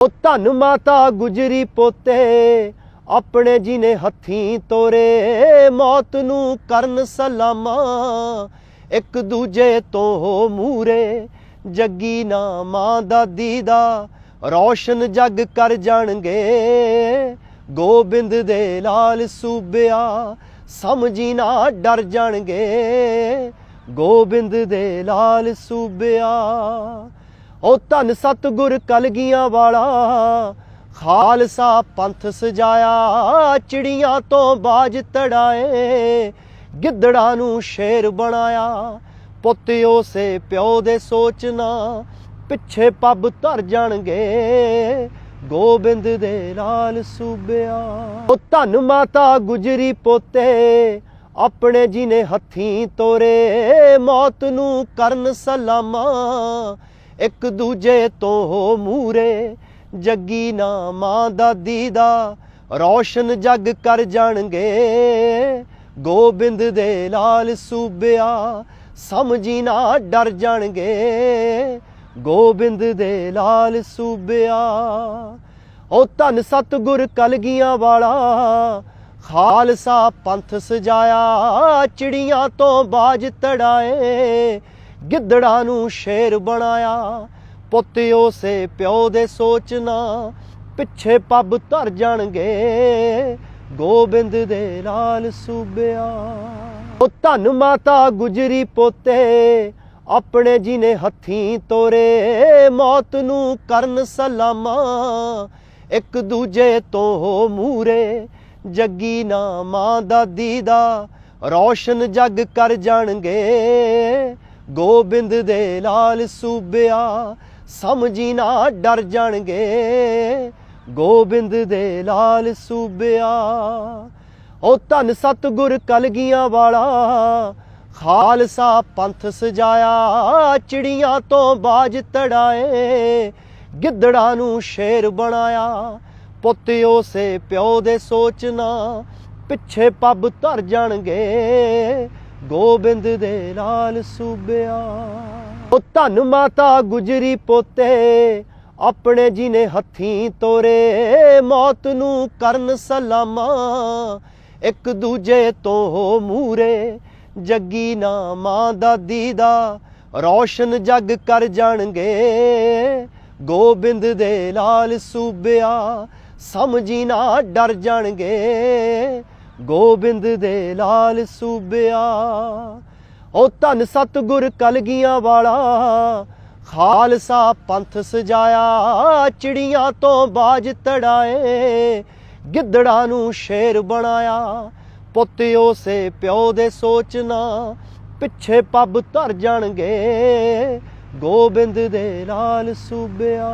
ਉਹ ਧੰਨ ਮਾਤਾ ਗੁਜਰੀ ਪੋਤੇ ਆਪਣੇ ਜੀ ਨੇ ਹੱਥੀਂ ਤੋਰੇ, ਮੌਤ ਨੂੰ ਕਰਨ ਸਲਾਮਾ, ਇੱਕ ਦੂਜੇ ਤੋਂ ਮੂਰੇ, ਜੱਗੀ ਨਾ ਮਾਂ ਦਾਦੀ ਦਾ ਰੌਸ਼ਨ ਜੱਗ ਕਰ ਜਾਣਗੇ। ਗੋਬਿੰਦ ਦੇ ਲਾਲ ਸੂਬਿਆ ਸਮਝੀ ਨਾ ਡਰ ਜਾਣਗੇ। ਗੋਬਿੰਦ ਦੇ ਲਾਲ ਸੂਬਿਆ ਉਹ ਧੰਨ ਸਤਗੁਰ ਕਲਗੀਆਂ ਵਾਲਾ। ਖਾਲਸਾ ਪੰਥ ਸਜਾਇਆ, ਚਿੜੀਆਂ ਤੋਂ ਬਾਜ ਤੜਾਏ, ਗਿੱਦੜਾਂ ਨੂੰ ਸ਼ੇਰ ਬਣਾਇਆ। ਪੁੱਤ ਉਸੇ ਪਿਓ ਦੇ ਸੋਚਣਾ ਪਿੱਛੇ ਪੱਬ ਧਰ ਜਾਣਗੇ। ਗੋਬਿੰਦ ਦੇ ਲਾਲ ਸੂਬਿਆ। ਉਹ ਧੰਨ ਮਾਤਾ ਗੁਜਰੀ ਪੋਤੇ, ਆਪਣੇ ਜੀ ਨੇ ਹੱਥੀਂ ਤੋਰੇ, ਮੌਤ ਨੂੰ ਕਰਨ ਸਲਾਮਾਂ। ਇੱਕ ਦੂਜੇ ਤੋਂ ਮੂਰੇ। ਜੱਗੀ ਨਾ ਮਾਂ ਦਾਦੀ ਦਾ ਰੌਸ਼ਨ ਜੱਗ ਕਰ ਜਾਣਗੇ। ਗੋਬਿੰਦ ਦੇ ਲਾਲ ਸੂਬਿਆ ਸਮਝੀ ਨਾ ਡਰ ਜਾਣਗੇ। ਗੋਬਿੰਦ ਦੇ ਲਾਲ ਸੂਬਿਆ ਉਹ ਧੰਨ ਸਤਗੁਰ ਕਲਗੀਆਂ ਵਾਲਾ, ਖਾਲਸਾ ਪੰਥ ਸਜਾਇਆ, ਚਿੜੀਆਂ ਤੋਂ ਬਾਜ ਤੜਾਏ। ਗਿੱਦੜਾਂ ਨੂੰ ਸ਼ੇਰ ਬਣਾਇਆ। ਪੁੱਤ ਉਸੇ ਪਿਓ ਦੇ ਸੋਚਣਾ, ਪਿੱਛੇ ਪੱਬ ਧਰ ਜਾਣਗੇ। ਗੋਬਿੰਦ ਦੇ ਲਾਲ ਸੂਬਿਆ। ਉਹ ਧੰਨ ਮਾਤਾ ਗੁਜਰੀ ਪੋਤੇ, ਆਪਣੇ ਜੀ ਨੇ ਹੱਥੀਂ ਤੋਰੇ। ਮੌਤ ਨੂੰ ਕਰਨ ਸਲਾਮਾ, ਇੱਕ ਦੂਜੇ ਤੋਂ ਮੂਰੇ। ਜੱਗੀ ਨਾ ਮਾਂ ਦਾਦੀ ਦਾ ਰੌਸ਼ਨ ਜੱਗ ਕਰ ਜਾਣਗੇ। ਗੋਬਿੰਦ ਦੇ ਲਾਲ ਸੂਬਿਆ ਸਮਝੀ ਨਾ ਡਰ ਜਾਣਗੇ। ਗੋਬਿੰਦ ਦੇ ਲਾਲ ਸੂਬਿਆ, ਉਹ ਧੰਨ ਸਤਗੁਰ ਕਲਗੀਆਂ ਵਾਲਾ, ਖਾਲਸਾ ਪੰਥ ਸਜਾਇਆ, ਚਿੜੀਆਂ ਤੋਂ ਬਾਜ ਤੜਾਏ, ਗਿੱਦੜਾਂ ਨੂੰ ਸ਼ੇਰ ਬਣਾਇਆ। ਪੁੱਤ ਉਸੇ ਪਿਓ ਦੇ ਸੋਚਣਾ ਪਿੱਛੇ ਪੱਬ ਧਰ ਜਾਣਗੇ। ਗੋਬਿੰਦ ਦੇ ਨਾਲ ਸੂਬਿਆ। ਉਹ ਧੰਨ ਮਾਤਾ ਗੁਜਰੀ ਪੋਤੇ, ਆਪਣੇ ਜੀ ਨੇ ਹੱਥੀਂ ਤੋਰੇ, ਮੌਤ ਨੂੰ ਕਰਨ ਸਲਾਮਾ, ਇੱਕ ਦੂਜੇ ਤੋਂ ਮੂਰੇ, ਜੱਗੀ ਨਾ ਮਾਂ ਦਾਦੀ ਦਾ ਰੌਸ਼ਨ ਜੱਗ ਕਰ ਜਾਣਗੇ। ਗੋਬਿੰਦ ਦੇ ਲਾਲ ਸੂਬਿਆ, ਸਮਝੀ ਨਾ ਡਰ ਜਾਣਗੇ। ਗੋਬਿੰਦ ਦੇ ਲਾਲ ਸੂਬਿਆ, ਉਹ ਧੰਨ ਸਤਗੁਰ ਕਲਗੀਆਂ ਵਾਲਾ, ਖਾਲਸਾ ਪੰਥ ਸਜਾਇਆ, ਚਿੜੀਆਂ ਤੋਂ ਬਾਜ ਤੜਾਏ, ਗਿੱਦੜਾਂ ਨੂੰ ਸ਼ੇਰ ਬਣਾਇਆ। ਪੁੱਤ ਉਸੇ ਪਿਓ ਦੇ ਸੋਚਣਾ ਪਿੱਛੇ ਪੱਬ ਧਰ ਜਾਣਗੇ, ਗੋਬਿੰਦ ਦੇ ਲਾਲ ਸੂਬਿਆ।